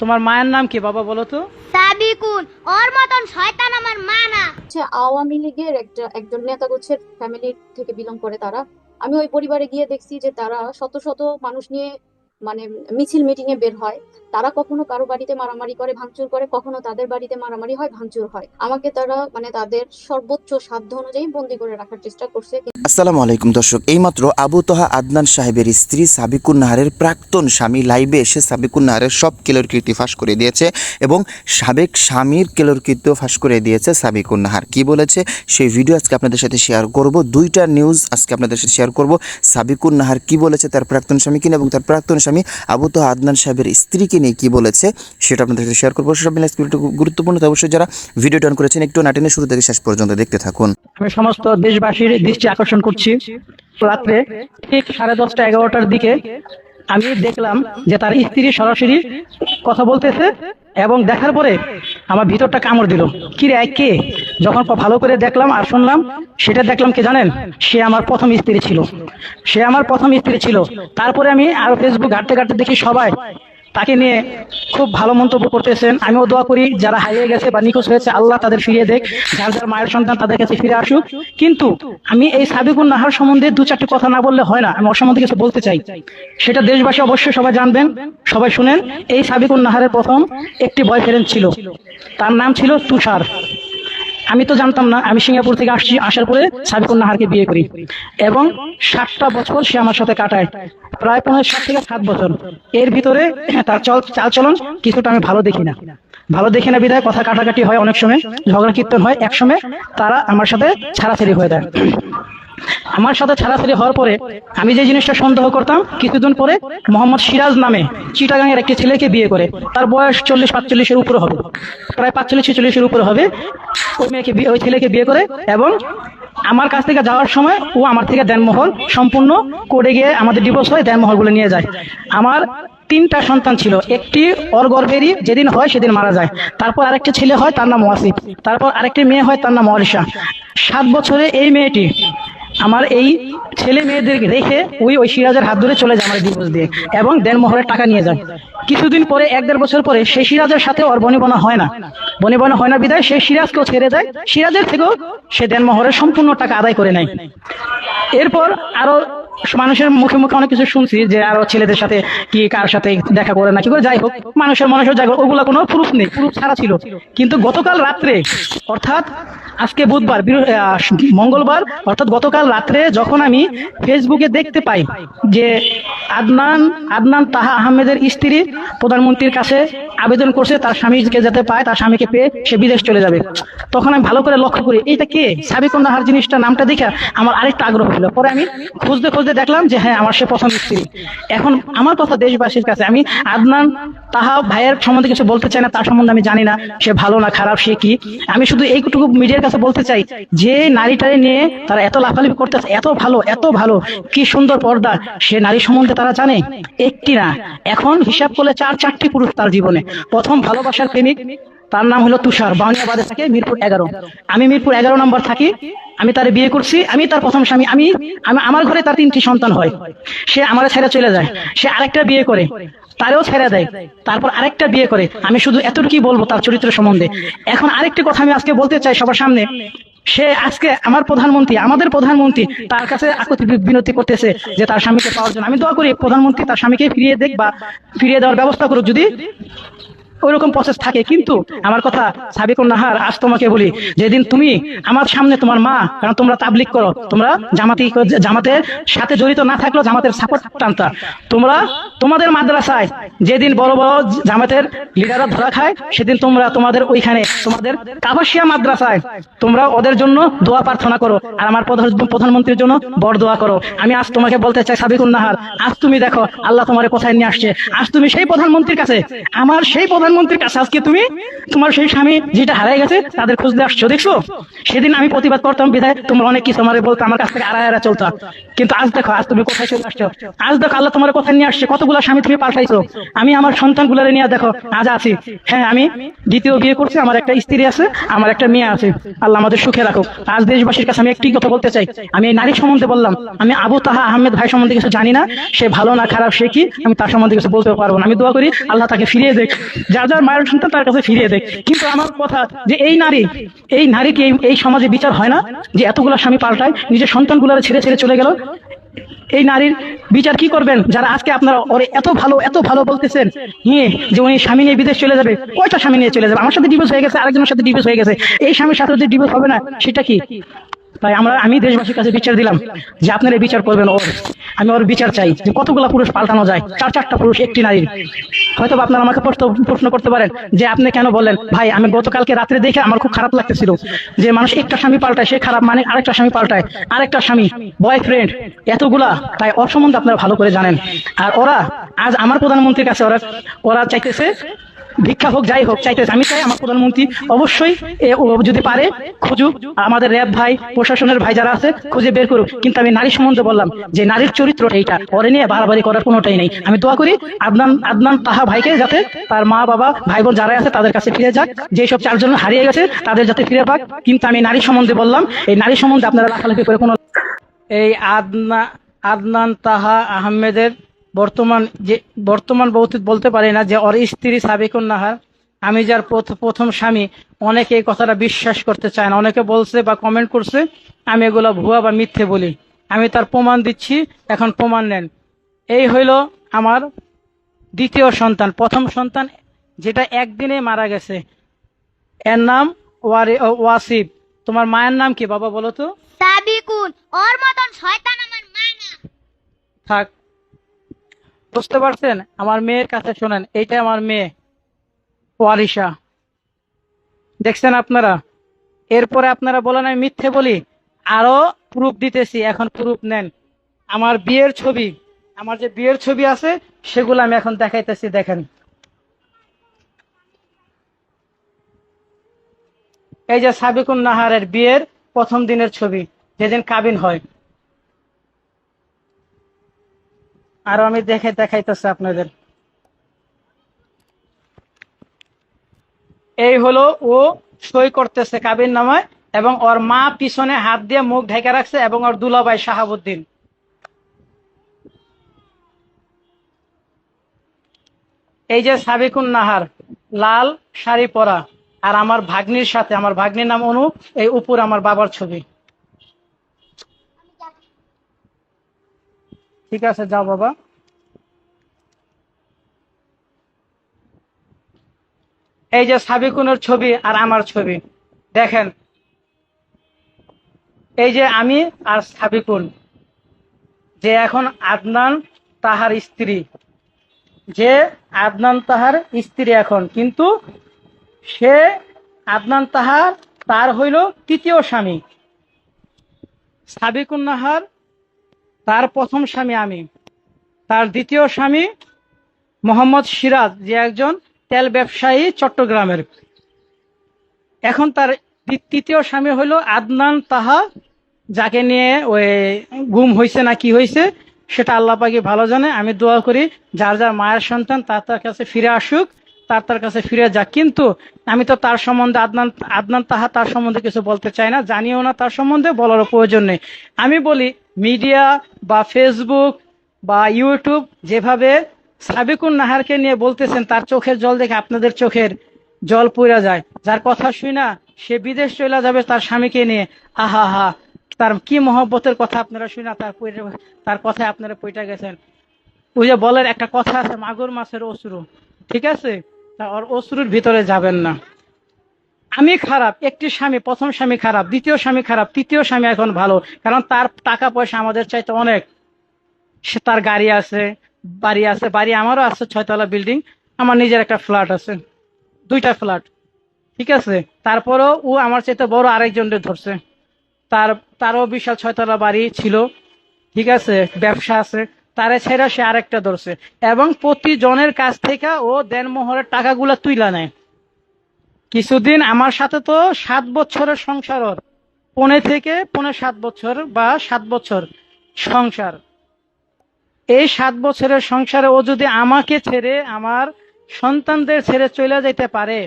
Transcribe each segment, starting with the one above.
তোমার মায়ের নাম কি বাবা বলো তো? সাবিকুন ওর মতন শয়তান আমার মা না। হচ্ছে আওয়ামী লীগের একটা একজন নেতা গোছের ফ্যামিলি থেকে বিলং করে তারা। আমি ওই পরিবারে গিয়ে দেখছি যে তারা শত শত মানুষ নিয়ে মানে মিছিল মিটিং এ বের হয়। তারা কখনো কারও বাড়িতে মারামারি করে, ভাঙচুর করে, কখনো তাদের বাড়িতে মারামারি হয়, ভাঙচুর হয়। আমাকে তারা মানে তাদের সর্বোচ্চ সাধ্য অনুযায়ী বন্দি করে রাখার চেষ্টা করছে। আসসালামু আলাইকুম দর্শক, এইমাত্র আবু তোহা আদনান সাহেবের স্ত্রী সাবিকুন নাহারের প্রাক্তন স্বামী লাইভে এসে সাবিকুন নাহারের সব কেলোরকীর্তি ফাঁস করে দিয়েছে এবং সাবেক স্বামীর কেলোরকীর্তিও ফাঁস করে দিয়েছে সাবিকুন নাহার। কি বলেছে? সেই ভিডিও আজকে আপনাদের সাথে শেয়ার করব, দুইটা নিউজ আজকে আপনাদের সাথে শেয়ার করব। সাবিকুন নাহার কি বলেছে তার প্রাক্তন স্বামীকে নিয়ে এবং তার প্রাক্তন স্বামী আবু তো আদনান সাহেবের স্ত্রীকে নিয়ে কি বলেছে, সেটা আপনাদের সাথে শেয়ার করব। সব মিলে গুরুত্বপূর্ণ তো অবশ্যই যারা ভিডিও টান করেছেন, একটু নাটিনের শুরু থেকে শেষ পর্যন্ত দেখতে থাকুন। আমি সমস্ত দেশবাসীর দৃষ্টি আকর্ষণ করছি। রাত্রে ঠিক সাড়ে দশটা এগারোটার দিকে আমি দেখলাম যে তার স্ত্রী সরাসরি কথা বলতেছে এবং দেখার পরে আমার ভিতরটা কামড় দিল। কি রে কে? যখন ভালো করে দেখলাম আর শুনলাম, সেটা দেখলাম কে জানেন? সে আমার প্রথম স্ত্রী ছিল। সে আমার প্রথম স্ত্রী ছিল। তারপরে আমি আর ফেসবুক ঘাটতে ঘাটতে দেখি সবাই তাকে নিয়ে খুব ভালো মন্তব্য করতেছেন। আমিও দোয়া করি, যারা হারিয়ে গেছে বা নিখোঁজ হয়েছে, আল্লাহ তাদের ফিরিয়ে দেখ, যার যার মায়ের সন্তান তাদের কাছে ফিরে আসুক। কিন্তু আমি এই সাবিকুন নাহার সম্বন্ধে দু চারটি কথা না বললে হয় না, আমি ওর সম্বন্ধে কিছু বলতে চাই। সেটা দেশবাসী অবশ্যই সবাই জানবেন, সবাই শুনেন। এই সাবিকুন নাহারের প্রথম একটি বয়ফ্রেন্ড ছিল। তার নাম ছিল তুষার। আমি তো জানতাম না, আমি সিঙ্গাপুর থেকে আসছি, আসার পরে সাবিকুল নাহারকে বিয়ে করি। এবং ষাটটা বছর সে আমার সাথে কাটায়। প্রায় পনেরো ষাট থেকে সাত বছর। এর ভিতরে তার চল চালচলন কিছুটা আমি ভালো দেখি না। ভালো দেখি না বিদায় কথা কাটাকাটি হয় অনেক সময়, ঝগড়া কীর্তন হয় এক সময়, তারা আমার সাথে ছাড়াছাড়ি হয়ে দেয় আমার সাথে ছাড়াছাড়ি হওয়ার পরে আমি যে জিনিসটা সন্দেহ করতাম, কিছুদিন পরে মোহাম্মদ সিরাজ নামে চিটাগাং এর একটি ছেলেকে বিয়ে করে। তার বয়স চল্লিশ পাঁচচল্লিশের উপরে হবে। প্রায় পাঁচচল্লিশ ছেচল্লিশের উপরে হবে। ওই মেয়েকে বিয়ে- ওই ছেলেকে বিয়ে করে এবং আমার কাছ থেকে যাওয়ার সময় ও আমার থেকে দেনমোহর সম্পূর্ণ করে গিয়ে আমাদের ডিভোর্স হয় দেনমোহরগুলো নিয়ে যায়। আমার তিনটা সন্তান ছিল। একটি ওর যেদিন হয় সেদিন মারা যায়। তারপর আরেকটি ছেলে হয়, তার নাম ওয়াসিফ। তারপর আরেকটি মেয়ে হয়, তার নাম অরিশা সাত বছরে এই মেয়েটি আমার এই ছেলে মেয়েদেরকে রেখে ওই ওই সিরাজের হাত ধরে চলে যায় আমার দিয়ে এবং দেনমোহরের টাকা নিয়ে যায়। কিছুদিন পরে, এক দেড় বছর পরে সেই সিরাজের সাথে ওর বনিবনা হয় না। বনিবনা হয় না বিদায় সে সিরাজকেও ছেড়ে দেয় সিরাজের থেকেও সে দেনমোহরের সম্পূর্ণ টাকা আদায় করে নেয়। এরপর আরও মানুষের মুখে মুখে অনেক কিছু শুনছি যে আরও ছেলেদের সাথে কি কার সাথে দেখা করে না কি করে, যাই হোক, মানুষের মানুষের যাই হোক, ওগুলা কোনো প্রুফ নেই প্রুফ ছাড়া ছিল। কিন্তু গতকাল রাত্রে, অর্থাৎ আজকে বুধবার মঙ্গলবার, অর্থাৎ গতকাল রাত্রে যখন আমি ফেসবুকে দেখতে পাই যে আদনান আদনান তাহা আহমেদের স্ত্রী প্রধানমন্ত্রীর কাছে আবেদন করছে, তার স্বামীকে যাতে পায়, তার স্বামীকে পেয়ে সে বিদেশ চলে যাবে। তখন আমি ভালো করে লক্ষ্য করি, এইটা কে? সাবিকুন নাহার জিনিসটা, নামটা দেখে আমার আরেকটা আগ্রহ হলো পরে আমি খুঁজতে খুঁজতে দেখলাম যে হ্যাঁ আমার সে প্রথম স্ত্রী। এখন আমার কথা দেশবাসীর কাছে, আমি আদনান তাহা ভাইয়ের সম্বন্ধে কিছু বলতে চাই না, তার সম্বন্ধে আমি জানি না, সে ভালো না, খারাপ, সে কি? আমি শুধু এইটুকু মিডিয়ার কাছে বলতে চাই, যে নারীটারে নিয়ে তারা এত লাফালাফি করতেছে এত ভালো এত ভালো, কি সুন্দর পর্দা, সে নারী সম্বন্ধে তারা জানে? একটি না। এখন হিসাব করলে চার, চারটি পুরুষ তার জীবনে। প্রথম ভালোবাসার প্রেমিক, তার নাম হলো তুষার বাউনিয়াবাদে থাকে মিরপুর এগারো। আমি মিরপুর এগারো নম্বর থাকি, আমি তার বিয়ে করছি, আমি তার প্রথম স্বামী, আমি আমি, আমার ঘরে তার তিনটি সন্তান হয়। সে আমার ছেড়ে চলে যায়, সে আরেকটা বিয়ে করে, তারেও ছেড়ে দেয়, তারপর আরেকটা বিয়ে করে। আমি শুধু এতটুকুই বলব তার চরিত্র সম্বন্ধে। এখন আরেকটি কথা আমি আজকে বলতে চাই সবার সামনে, সে আজকে আমার প্রধানমন্ত্রী, আমাদের প্রধানমন্ত্রী তার কাছে বিনতি করতেছে যে তার স্বামীকে পাওয়ার জন্য। আমি দোয়া করি প্রধানমন্ত্রী তার স্বামীকে ফিরিয়ে দেখ বা ফিরিয়ে দেওয়ার ব্যবস্থা করুক যদি। ওইরকম প্রসেস থাকে। কিন্তু আমার কথা সাবিকুন নাহার, আজ তোমাকে বলি, যেদিন তুমি আমার সামনে তোমার মা, কারণ তোমরা তাবলিক করো, তোমরা জামাতি জামাতের সাথে জড়িত না থাকলেও জামাতের সাপোর্ট টানতা। তোমরা তোমাদের মাদ্রাসায় যেদিন বড় বড় জামাতের লিডাররা ধরা খায়, সেদিন তোমরা তোমাদের ওইখানে, তোমাদের কাবাসিয়া মাদ্রাসায় তোমরা ওদের জন্য দোয়া প্রার্থনা করো, আর আমার প্রধানমন্ত্রীর জন্য বড় দোয়া করো। আমি আজ তোমাকে বলতে চাই সাবিকুন নাহার, আজ তুমি দেখো, আল্লাহ তোমার কোথায় নিয়ে আসছে। আজ তুমি সেই প্রধানমন্ত্রীর কাছে, আমার সেই প্রধান প্রধানমন্ত্রীর কাছে আজকে তুমি, তোমার সেই স্বামী যেটা হারাই গেছে, তাদের খোঁজ দিয়ে আসছো, দেখছ? সেদিন আমি প্রতিবাদ করতাম, বিধায় তোমরা অনেক কিছু আমার বলতো, আমার কাছ থেকে আড়াই আড়া চলতো। কিন্তু আজ দেখো, আজ তুমি কোথায় চলে আসছো? আজ দেখো, আল্লাহ তোমার কোথায় নিয়ে আসছে, কতগুলো স্বামী তুমি পাল্টাইছো? আমি আমার সন্তানগুলোরে নিয়ে দেখো, আজ আছি। হ্যাঁ আমি দ্বিতীয় বিয়ে করছি, আমার একটা স্ত্রী আছে, আমার একটা মেয়ে আছে। আল্লাহ আমাদের সুখে রাখো আজ দেশবাসীর কাছে আমি একটি কথা বলতে চাই। আমি এই নারী সম্বন্ধে বললাম, আমি আবু তাহা আহমেদ ভাই সম্বন্ধে কিছু জানি না, সে ভালো না খারাপ, সে কি? আমি তার সম্বন্ধে কিছু বলতে পারব না। আমি দোয়া করি, আল্লাহ তাকে ফিরিয়ে দেখ। যার যার মায়ের সন্তান তার কাছে ফিরিয়ে দেখ কিন্তু আমার কথা যে এই নারী, এই নারীকে এই- সমাজে বিচার হয় না? যে এতগুলো স্বামী পাল্টায়, নিজের সন্তানগুলোর ছেড়ে ছেড়ে চলে গেল? এই নারীর বিচার কি করবেন? যারা আজকে আপনারা ওরে এত ভালো এত ভালো বলতেছেন হ্যাঁ যে উনি স্বামী নিয়ে বিদেশ চলে যাবে, কয়টা স্বামী নিয়ে চলে যাবে? আমার সাথে ডিভোর্স হয়ে গেছে, আরেকজনের সাথে ডিভোর্স হয়ে গেছে। এই স্বামীর সাথে যদি ডিভোর্স হবে না, সেটা কি? তাই আমরা, আমি দেশবাসীর কাছে বিচার দিলাম যে আপনারা বিচার করবেন ওর। আমি ওর বিচার চাই যে কতগুলা পুরুষ পাল্টানো যায়? চার চারটা পুরুষ, একটি নারীর। হয়তো আপনার আমাকে প্রশ্ন করতে পারেন যে আপনি কেন বলেন ভাই, আমি গতকালকে রাত্রে দেখে আমার খুব খারাপ লাগতেছিল যে মানুষ একটা স্বামী পাল্টায়, সে খারাপ মানে আরেকটা স্বামী পাল্টায়। আরেকটা স্বামী বয়ফ্রেন্ড এতগুলা। তাই ওর আপনারা ভালো করে জানেন। আর ওরা, আজ আমার প্রধানমন্ত্রীর কাছে ওরা ওরা চাইতেছে ভিক্ষা হোক, যাই হোক চাইতেছে আমি চাই আমার প্রধানমন্ত্রী অবশ্যই যদি পারে খুঁজুক আমাদের র্যাব ভাই, প্রশাসনের ভাই যারা আছে, খুঁজে বের করুক। কিন্তু আমি নারী সম্বন্ধে বললাম যে নারীর চরিত্র এইটা। পরে নিয়ে বাড়াবাড়ি করার কোনোটাই নেই। আমি দোয়া করি আদনান আদনান তাহা ভাইকে যাতে তার মা, বাবা ভাই বোন যারা আছে তাদের কাছে ফিরে যাক। যেসব চারজন হারিয়ে গেছে, তাদের যাতে ফিরে পাক। কিন্তু আমি নারী সম্বন্ধে বললাম, এই নারী সম্বন্ধে আপনারা লাফালাফি করে কোনো এই আদনা, আদনান তাহা আহমেদের বর্তমান যে বর্তমান বলতে বলতে পারি না যে ওর স্ত্রী সাবিকুন নাহার আমি যার প্রথ- প্রথম স্বামী অনেকে এই কথাটা বিশ্বাস করতে চায় না। অনেকে বলছে বা কমেন্ট করছে আমি এগুলো ভুয়া বা মিথ্যে বলি। আমি তার প্রমাণ দিচ্ছি এখন প্রমাণ নেন। এই হইল আমার দ্বিতীয় সন্তান। প্রথম সন্তান যেটা একদিনে মারা গেছে। এর নাম ওয়ারি ও ওয়াসিব। তোমার মায়ের নাম কি বাবা বলো তো? সাবিকুন। ওর মতন শয়তান আমার মা না। থাক। বুঝতে পারছেন? আমার মেয়ের কাছে শোনেন, এইটা আমার মেয়ে, ওয়ারিশা। দেখছেন আপনারা? এরপরে আপনারা বলেন, আমি মিথ্যে বলি। আরও প্রুফ দিতেছি, এখন প্রুফ নেন। আমার বিয়ের ছবি, আমার যে বিয়ের ছবি আছে, সেগুলো আমি এখন দেখাইতেছি, দেখেন। এই যে সাবিকুন নাহারের বিয়ের প্রথম দিনের ছবি, যেদিন কাবিন হয়। আরও আমি দেখে দেখাইতেছি আপনাদের। এই হলো ও সই করতেছে কাবির নামায় এবং ওর মা পিছনে হাত দিয়ে মুখ ঢেকে রাখছে এবং ওর দুলাভাই শাহাবুদ্দিন। এই যে সাবিকুন নাহার, লাল শাড়ি পরা, আর আমার ভাগ্নির সাথে, আমার ভাগ্নির নাম অনু, এই উপর আমার বাবার ছবি। ঠিক আছে, যাও বাবা। এই যে সাবিকুনের ছবি আর আমার ছবি, দেখেন। এই যে আমি আর সাবিকুন, যে এখন আদনান তাহার স্ত্রী, যে আদনান তাহার স্ত্রী এখন, কিন্তু সে আদনান তাহার, তার হইল তৃতীয় স্বামী। সাবিকুন নাহার তার প্রথম স্বামী আমি। তার দ্বিতীয় স্বামী মোহাম্মদ সিরাজ, যে একজন তেল ব্যবসায়ী চট্টগ্রামের। এখন তার তৃতীয় স্বামী হলো আদনান তাহা, যাকে নিয়ে ওই গুম হয়েছে না কি হয়েছে সেটা আল্লাহ পাকি ভালো জানে। আমি দোয়া করি, যার যার মায়ের সন্তান তার তার কাছে ফিরে আসুক। তার তার কাছে ফিরে যাক। কিন্তু আমি তো তার সম্বন্ধে আদনান আদনান তাহা তার সম্বন্ধে কিছু বলতে চাই না, জানিও না তার সম্বন্ধে, বলারও প্রয়োজন নেই। আমি বলি, মিডিয়া বা ফেসবুক বা ইউটিউব যেভাবে সাবিকুন নাহারকে নিয়ে বলতেছেন, তার চোখের জল দেখে আপনাদের চোখের জল পুড়ে যায়। যার কথা শুই না, সে বিদেশ চলে যাবে তার স্বামীকে নিয়ে। আহা হা তার কি মহব্বতের কথা আপনারা শুই না, তার তার কথায় আপনারা পইটা গেছেন। ওই যে বলেন একটা কথা আছে, মাগুর মাছের অশ্রু, ঠিক আছে? তা ওর অশ্রুর ভিতরে যাবেন না। আমি খারাপ, একটি স্বামী, প্রথম স্বামী খারাপ, দ্বিতীয় স্বামী খারাপ, তৃতীয় স্বামী এখন ভালো, কারণ তার টাকা পয়সা আমাদের চাইতে অনেক। সে তার গাড়ি আছে, বাড়ি আছে, বাড়ি আমারও আছে, ছয়তলা বিল্ডিং, আমার নিজের একটা ফ্ল্যাট আছে, দুইটা ফ্ল্যাট, ঠিক আছে? তারপরেও ও আমার চাইতে বড় আরেকজনকে ধরছে। তার, তারও বিশাল ছয়তলা বাড়ি ছিল, ঠিক আছে? ব্যবসা আছে তারে ছেড়ে সে আরেকটা ধরছে। এবং প্রতি জনের কাছ থেকে ও দেনমোহরের টাকাগুলো তুইলা নেয়। কিছুদিন আমার সাথে তো সাত বছরের সংসার ওর। পনে থেকে পনে সাত বছর বা সাত বছর সংসার। এই সাত বছরের সংসারে ও যদি আমাকে ছেড়ে আমার সন্তানদের ছেড়ে চলে যেতে পারে,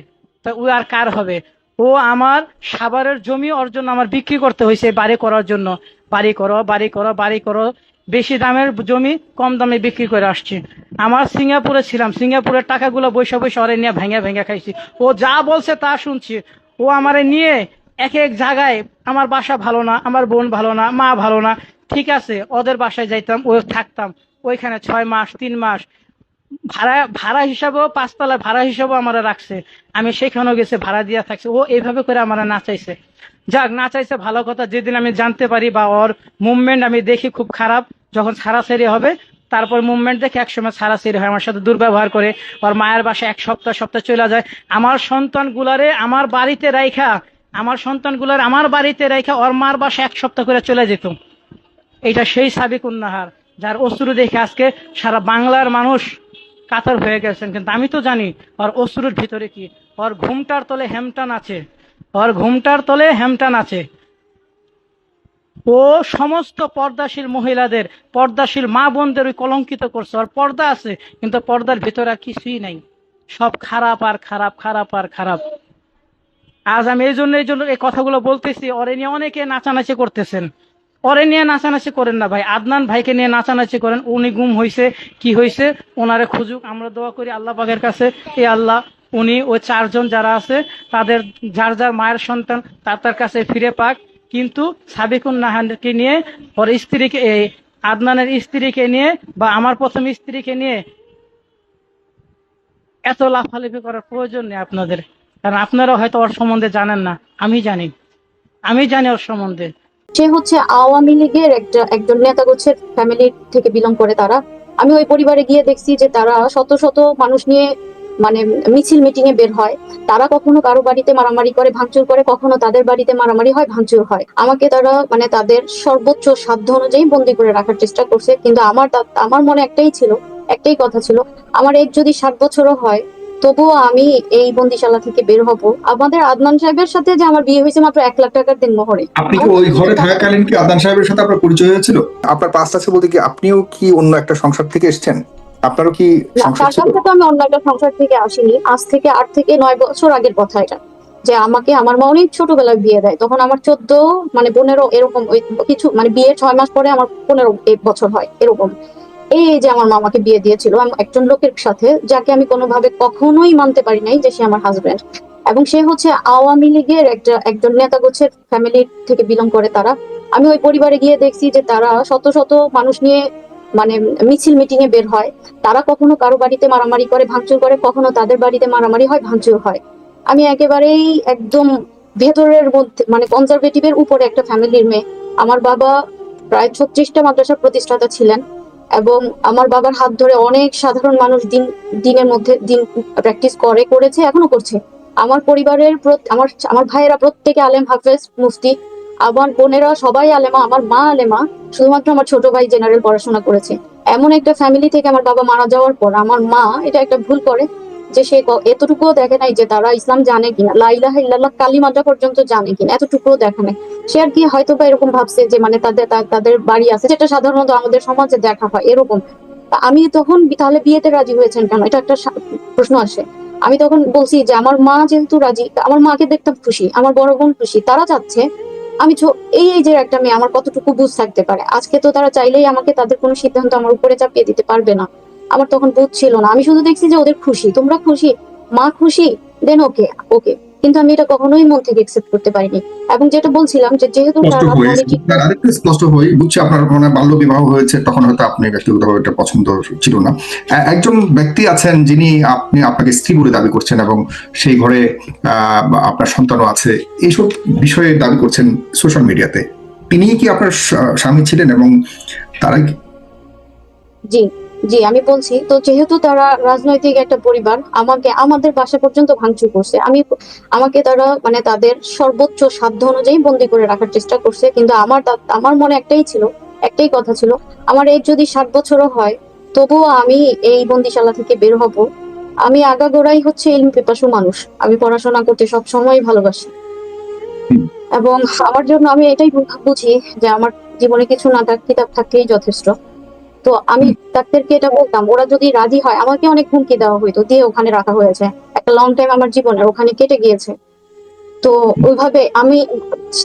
তা ও আর কার হবে? ও আমার সাভারের জমি অর্জন আমার বিক্রি করতে হয়েছে বাড়ি করার জন্য। বাড়ি করো বাড়ি করো বাড়ি করো বেশি দামের জমি কম দামে বিক্রি করে আসছি। আমার সিঙ্গাপুরে ছিলাম, সিঙ্গাপুরের টাকাগুলো বৈশা বৈশা ওরে নিয়ে ভেঙে ভেঙে খাইছি। ও যা বলছে তা শুনছি। ও আমারে নিয়ে এক এক জায়গায় আমার বাসা ভালো না, আমার বোন ভালো না, মা ভালো না। ঠিক আছে, ওদের বাসায় যাইতাম, ও থাকতাম। ওইখানে ছয় মাস, তিন মাস। ভাড়া ভাড়া হিসাবেও পাঁচতলা ভাড়া হিসাবেও আমার রাখছে। আমি সেখানেও গেছে, ভাড়া দিয়া থাকছে। ও এইভাবে করে আমার নাচাইছে। যাক, না চাইছে ভালো কথা, যেদিন আমি জানতে পারি বা ওর মুভমেন্ট আমি দেখি খুব খারাপ, যখন ছাড়াছাড়ি হবে, তারপর মুভমেন্ট দেখে একসময় ছাড়াছাড়ি হয়, আমার সাথে দুর্ব্যবহার করে, ওর মায়ের বাসায় এক সপ্তাহ সপ্তাহ চলে যায়। আমার সন্তান গুলারে আমার বাড়িতে রাইখা, আমার সন্তানগুলার আমার বাড়িতে রাইখা ওর মার বাসায় এক সপ্তাহ করে চলে যেত। এটা সেই সাবিক উন্নাহার, যার অশ্রু দেখে আজকে সারা বাংলার মানুষ কাতর হয়ে গেছেন। কিন্তু আমি তো জানি, ওর অশ্রুর ভিতরে কি? ওর ঘুমটার তলে হেমটান আছে। ওর ঘুমটার তলে হেমটান আছে। ও সমস্ত পর্দাশীল মহিলাদের, পর্দাশীল মা বোনদের ওই কলঙ্কিত করছে। ওর পর্দা আছে, কিন্তু পর্দার ভিতরে আর কিছুই নাই। সব খারাপ আর খারাপ খারাপ আর খারাপ। আজ আমি এই জন্য এই জন্য এই কথাগুলো বলতেছি, ওরে নিয়ে অনেকে নাচানাচি করতেছেন। ওরে নিয়ে নাচানাচি করেন না ভাই, আদনান ভাইকে নিয়ে নাচানাচি করেন। উনি গুম হয়েছে কি হয়েছে ওনারে খুঁজুক, আমরা দোয়া করি আল্লাহ পাকের কাছে। এ আল্লাহ উনি ওই চারজন যারা আছে, তাদের যার যার মায়ের সন্তান তার তার কাছে ফিরে পাক। কিন্তু সাবিকুন নাহানকে নিয়ে, ওর স্ত্রীকে এই আদনানের স্ত্রীকে নিয়ে বা আমার প্রথম স্ত্রীকে নিয়ে এত লাফালাফি করার প্রয়োজন নেই আপনাদের। কারণ আপনারা হয়তো ওর সম্বন্ধে জানেন না। আমি জানি। আমি জানি ওর সম্বন্ধে। সে হচ্ছে আওয়ামী লীগের একটা একজন নেতা গোছের ফ্যামিলি থেকে বিলং করে তারা। আমি ওই পরিবারে গিয়ে দেখছি যে তারা শত শত মানুষ নিয়ে মানে মিছিল মিটিং এ বের হয় তারা কখনো কারও বাড়িতে মারামারি করে ভাঙচুর করে কখনো তাদের বাড়িতে মারামারি হয় ভাঙচুর হয়। আমাকে তারা মানে তাদের সর্বোচ্চ সাধ্য অনুযায়ী বন্দি করে রাখার চেষ্টা করছে কিন্তু আমার আমার মনে একটাই ছিল একটাই কথা ছিল আমার এজ যদি ষাট বছরও হয় তবুও আমি এই বন্দিশালা থেকে বের হব। আমাদের আদনান সাহেবের সাথে যে আমার বিয়ে হয়েছে মাত্র এক লাখ টাকার দিন মোহরে। আপনি কি ওই ঘরে থাকাকালীন কি আদান সাহেবের সাথে আপনার পরিচয় হয়েছিল? আপনার আছে বলতে কি আপনিও কি অন্য একটা সংসার থেকে এসেছেন? আপনারও কি সংসার ছিল? আমি অন্য একটা সংসার থেকে আসিনি। আজ থেকে আট থেকে নয় বছর আগের কথা এটা। যে আমাকে আমার মা অনেক ছোটবেলায় বিয়ে দেয়। তখন আমার চোদ্দ মানে পনেরো এরকম কিছু মানে বিয়ের ছয় মাস পরে আমার পনেরো বছর হয় এরকম। এই যে আমার মা আমাকে বিয়ে দিয়েছিল একজন লোকের সাথে যাকে আমি কোনোভাবে কখনোই মানতে পারি নাই যে সে আমার হাজবেন্ড এবং সে হচ্ছে আওয়ামী লীগের একটা একজন নেতা গোছের ফ্যামিলি থেকে বিলং করে তারা। আমি ওই পরিবারে গিয়ে দেখছি যে তারা শত শত মানুষ নিয়ে মানে মিছিল মিটিং এ বের হয়, তারা কখনো কারও বাড়িতে মারামারি করে, ভাঙচুর করে, কখনো তাদের বাড়িতে মারামারি হয়, ভাঙচুর হয়। আমি একেবারেই একদম ভেতরের মধ্যে মানে কনজারভেটিভের উপরে একটা ফ্যামিলির মেয়ে। আমার বাবা প্রায় ছত্রিশটা মাদ্রাসার প্রতিষ্ঠাতা ছিলেন এবং আমার বাবার হাত ধরে অনেক সাধারণ মানুষ দিন, দিনের মধ্যে দিন প্র্যাকটিস করে, করেছে, এখনও করছে। আমার পরিবারের আমার আমার ভাইয়েরা প্রত্যেকে আলেম হাফেজ, মুফতি। আমার বোনেরা সবাই আলেমা, আমার মা আলেমা, শুধুমাত্র আমার ছোট ভাই জেনারেল পড়াশোনা করেছে। এমন একটা ফ্যামিলি থেকে আমার বাবা মারা যাওয়ার পর আমার মা এটা একটা ভুল করে যে সে এতটুকুও দেখে নাই যে তারা ইসলাম জানে কিনা লাইলাহ ইল্লাল্লাহ কালিমাটা পর্যন্ত জানে কিনা, এতটুকুও দেখে নাই। সে আর কি হয়তো বা এরকম ভাবছে যে মানে তাদের তাদের বাড়ি আছে, যেটা সাধারণত আমাদের সমাজে দেখা হয় এরকম। আমি তখন তাহলে বিয়েতে রাজি হয়েছেন কেন? এটা একটা প্রশ্ন আসে। আমি তখন বলছি যে আমার মা যেহেতু রাজি আমার মাকে দেখতাম খুশি, আমার বড় বোন খুশি, তারা চাচ্ছে আমি এই এই যে একটা মেয়ে, আমার কতটুকু বুঝ থাকতে পারে? আজকে তো তারা চাইলেই আমাকে তাদের কোনো সিদ্ধান্ত আমার উপরে চাপিয়ে দিতে পারবে না। আমার তখন বুঝ ছিল না। আমি শুধু দেখছি যে ওদের খুশি। তোমরা খুশি? মা খুশি? দেন ওকে ওকে। কিন্তু আমি এটা কখনোই মন থেকে একসেপ্ট করতে পারিনি। এবং যেটা বলছিলাম যে যেহেতু স্পষ্ট আরেকটু হয়ে বুঝছি আপনার মানে বাল্য বিবাহ হয়েছে তখন হয়তো আপনি ব্যক্তিগতভাবে এটা পছন্দ ছিল না। একজন ব্যক্তি আছেন যিনি আপনি আপনাকে স্ত্রী বলে দাবি করছেন এবং সেই ঘরে আপনার সন্তানও আছে এইসব বিষয়ে দাবি করছেন সোশ্যাল মিডিয়াতে। তিনি কি আপনার স্বামী ছিলেন এবং তারা জি। জি আমি বলছি তো যেহেতু তারা রাজনৈতিক একটা পরিবার আমাকে আমাদের বাসা পর্যন্ত ভাঙচুর করছে। আমি আমাকে তারা মানে তাদের সর্বোচ্চ সাধ্য অনুযায়ী বন্দি করে রাখার চেষ্টা করছে কিন্তু আমার আমার মনে একটাই ছিল একটাই কথা ছিল আমার এই যদি ষাট বছরও হয় তবুও আমি এই বন্দিশালা থেকে বের হব। আমি আগাগোড়াই হচ্ছে ইলম পিপাসু মানুষ। আমি পড়াশোনা করতে সব সময় ভালোবাসি এবং আমার জন্য আমি এটাই বুঝি যে আমার জীবনে কিছু না থাক কিতাব থাকলেই যথেষ্ট। তো আমি ডাক্তারকে এটা বলতাম, ওরা যদি রাজি হয়, আমাকে অনেক হুমকি দেওয়া হইতো দিয়ে ওখানে রাখা হয়েছে। একটা লং টাইম আমার জীবনের, ওখানে কেটে গিয়েছে। তো ওইভাবে আমি,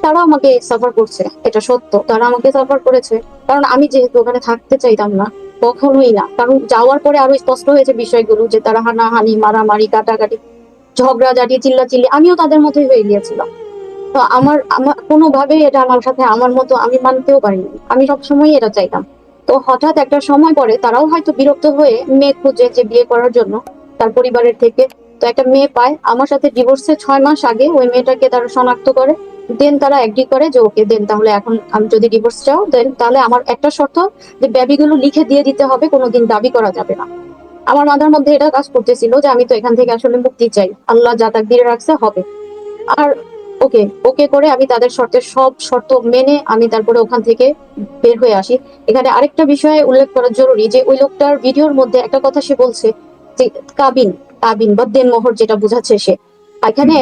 তারা আমাকে সাফার করছে, এটা সত্য। তারা আমাকে সাফার করেছে, কারণ আমি যেহেতু ওখানে থাকতে চাইতাম না, কখনোই না। কারণ যাওয়ার পরে আরও স্পষ্ট হয়েছে বিষয়গুলো, যে তারা হানাহানি, মারামারি, কাটাকাটি ঝগড়া জাটি চিল্লা চিল্লি আমিও তাদের মতোই হয়ে গিয়েছিলাম। তো আমার আমার কোনোভাবেই এটা আমার সাথে, আমার মতো আমি মানতেও পারিনি। আমি সবসময় এটা চাইতাম। তো হঠাৎ একটা সময় পরে তারাও হয়তো বিরক্ত হয়ে মেয়ে খুঁজে যে বিয়ে করার জন্য তার পরিবারের থেকে। তো একটা মেয়ে পায়, আমার সাথে ডিভোর্সের ছয় মাস আগে ওই মেয়েটাকে তারা শনাক্ত করে। দেন তারা এগ্রি করে যে ওকে দেন তাহলে এখন আমি যদি ডিভোর্স চাও দেন তাহলে আমার একটা শর্ত যে বেবিগুলো লিখে দিয়ে দিতে হবে, কোনোদিন দাবি করা যাবে না। আমার মাথার মধ্যে এটা কাজ করতেছিল যে, আমি তো এখান থেকে আসলে মুক্তি চাই। আল্লাহ যা তাক দিয়ে রাখছে, হবে। আর ওকে ওকে করে আমি তাদের শর্তের সব শর্ত মেনে আমি তারপরে ওখান থেকে বের হয়ে আসি। এখানে আরেকটা বিষয় উল্লেখ করা জরুরি যে ওই লোকটার ভিডিওর মধ্যে একটা কথা সে বলছে যে, কাবিন কাবিন বা দেনমোহর যেটা বোঝাচ্ছে সে। এখানে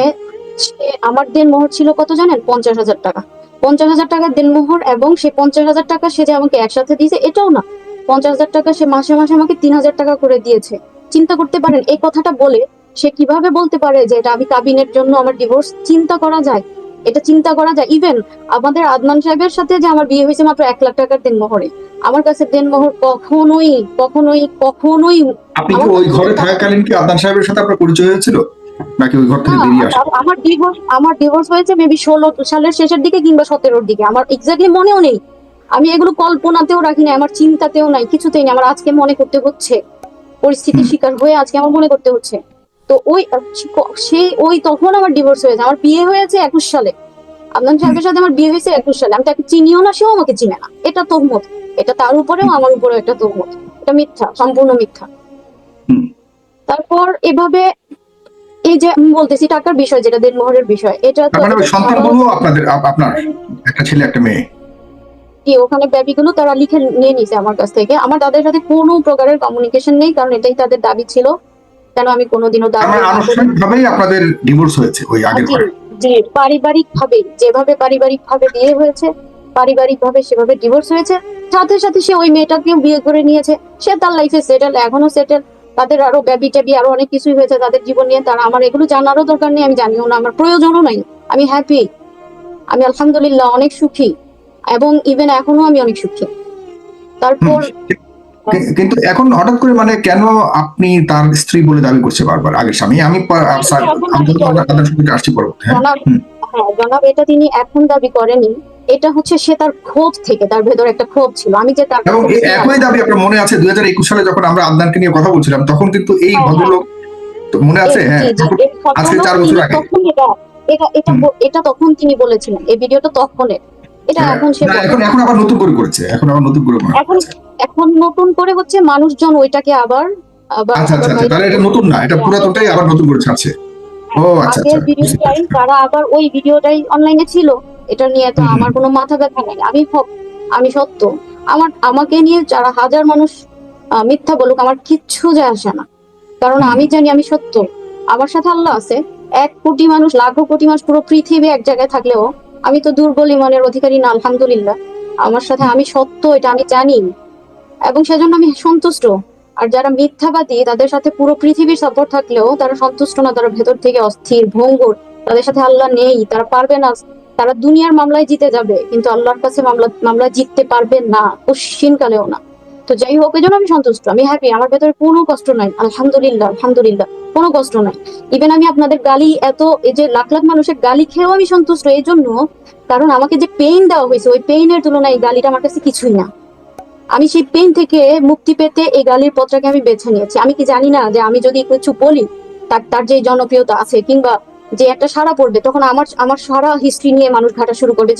আমার দেনমোহর ছিল কত জানেন? পঞ্চাশ হাজার টাকা। পঞ্চাশ হাজার টাকার দেনমোহর এবং সে পঞ্চাশ হাজার টাকা সে যে আমাকে একসাথে দিয়েছে এটাও না। পঞ্চাশ হাজার টাকা সে মাসে মাসে আমাকে তিন হাজার টাকা করে দিয়েছে। চিন্তা করতে পারেন, এই কথাটা বলে সে কীভাবে বলতে পারে যে এটা আমি কাবিনের জন্য আমার ডিভোর্স চিন্তা করা যায়? এটা চিন্তা করা যায়? ইভেন আমাদের আদনান সাহেবের সাথে যে আমার বিয়ে হয়েছে মাত্র এক লাখ টাকার দেনমোহরে আমার কাছে দেনমোহর কখনোই কখনোই কখনোই আপনি কি ওই ঘরে থাকাকালীন কি আদনান সাহেবের সাথে আপনার পরিচয় হয়েছিল? নাকি ওই ঘর থেকে বেরিয়ে আসা আমার ডিভোর্স আমার ডিভোর্স হয়েছে মেবি ষোলো সালের শেষের দিকে কিংবা সতেরোর দিকে। আমার এক্স্যাক্টলি মনেও নেই। আমি এগুলো কল্পনাতেও রাখি না আমার চিন্তাতেও নাই কিছুতেই নেই। আমার আজকে মনে করতে হচ্ছে। পরিস্থিতির শিকার হয়ে আজকে আমার মনে করতে হচ্ছে। তো ওই সেই ওই তখন আমার ডিভোর্স হয়েছে। আমার বিয়ে হয়েছে একুশ সালে। আদনান সাহেবের সাথে আমার বিয়ে হয়েছে একুশ সালে। আমি তাকে চিনিও না সেও আমাকে চিনে না। এটা তহমত। এটা তার উপরেও আমার উপরেও একটা তহমত। এটা মিথ্যা সম্পূর্ণ মিথ্যা। তারপর এভাবে এই যে আমি বলতেছি টাকার বিষয় যেটা দেনমোহরের বিষয় এটা তো তার মানে সন্তানগুলো আপনাদের আপনার একটা ছেলে একটা মেয়ে? কি ওখানে বেবিগুলো তারা লিখে নিয়ে নিছে আমার কাছ থেকে। আমার তাদের সাথে কোনো প্রকারের কমিউনিকেশন নেই কারণ এটাই তাদের দাবি ছিল। কেন আমি কোনোদিনও দাবি আপনাদের ডিভোর্স হয়েছে ওই আগের ঘরে যে পারিবারিক ভাবে যেভাবে পারিবারিক ভাবে বিয়ে হয়েছে পারিবারিক ভাবে সেভাবে ডিভোর্স হয়েছে সাথে সাথে সে ওই মেয়েটাকেও বিয়ে করে নিয়েছে সে তার লাইফে সেটেল এখনও সেটেল তাদের আরও ব্যাবি ট্যাবি আরও অনেক কিছুই হয়েছে তাদের জীবন নিয়ে তারা আমার এগুলো জানারও দরকার নেই আমি জানিও না আমার প্রয়োজনও নাই আমি হ্যাপি আমি আলহামদুলিল্লাহ অনেক সুখী এবং ইভেন এখনও আমি অনেক সুখী। তারপর কিন্তু এখন হঠাৎ করে মানে কেন আপনি তার স্ত্রী বলে দাবি করছে বারবার? আগের স্বামী? আমি আসছি পরবর্তী হ্যাঁ? জনাব। হ্যাঁ জনাব এটা তিনি এখন দাবি করেনি। এটা হচ্ছে সে তার ক্ষোভ থেকে তার ভেতর একটা ক্ষোভ ছিল। আমি যে তার এবং একই দাবি আপনার মনে আছে? দুই হাজার একুশ সালে যখন আমরা আদনানকে নিয়ে কথা বলছিলাম তখন কিন্তু এই হ্যাঁ, ভদ্রলোক মনে আছে? হ্যাঁ আজকে চার বছর আগে। এটা এটা এটা তখন তিনি বলেছিলেন। এই ভিডিওটা তখনের। এটা হ্যাঁ, এখন সে এখন এখন আবার নতুন করে করেছে এখন আবার নতুন করে এখন। এখন নতুন করে হচ্ছে মানুষজন ওইটাকে আবার আবার আচ্ছা আচ্ছা আচ্ছা তাহলে এটা নতুন না এটা পুরাতনটাই আবার নতুন করে ছাড়ছে। ও আচ্ছা আচ্ছা ভিডিওটাই তারা আবার ওই ভিডিওটাই অনলাইনে ছিল। এটা নিয়ে তো আমার কোনো মাথা ব্যথা নেই। আমি আমি সত্য। আমার আমাকে নিয়ে যারা হাজার মানুষ মিথ্যা বলুক আমার কিচ্ছু যায় আসে না। কারণ আমি জানি আমি সত্য। আমার সাথে আল্লাহ আছে। এক কোটি মানুষ লাখো কোটি মানুষ পুরো পৃথিবী এক জায়গায় থাকলেও আমি তো দুর্বল ইমানের অধিকারী না, আলহামদুলিল্লাহ। আমার সাথে আমি সত্য, এটা আমি জানি। এবং সেজন্য আমি সন্তুষ্ট। আর যারা মিথ্যাবাদী, তাদের সাথে পুরো পৃথিবীর সাপোর্ট থাকলেও তারা সন্তুষ্ট না, তারা ভেতর থেকে অস্থির, ভঙ্গুর। তাদের সাথে আল্লাহ নেই, তারা পারবে না। তারা দুনিয়ার মামলায় জিতে যাবে, কিন্তু আল্লাহর কাছে মামলা মামলা জিততে পারবে না কোশ্চিন কালেও না। তো যাই হোক এই জন্য আমি সন্তুষ্ট, আমি হ্যাপি আমার ভেতরে কোনো কষ্ট নাই, আলহামদুলিল্লাহ আলহামদুলিল্লাহ, কোনো কষ্ট নাই। ইভেন আমি আপনাদের গালি, এত, এই যে লাখ লাখ মানুষের গালি খেয়েও আমি সন্তুষ্ট এই জন্য কারণ আমাকে যে পেইন দেওয়া হয়েছে, ওই পেইনের তুলনায় এই গালিটা আমার কাছে কিছুই না। আমি সেই পেইন থেকে মুক্তি পেতে এই গালির পথটাকে আমি বেছে নিয়েছি। আমি কি জানি না যে আমি যদি কিছু বলি, তার তার যে জনপ্রিয়তা আছে, কিংবা যে একটা সারা পড়বে, তখন আমার আমার সারা হিস্ট্রি নিয়ে মানুষ ঘাটা শুরু করবে।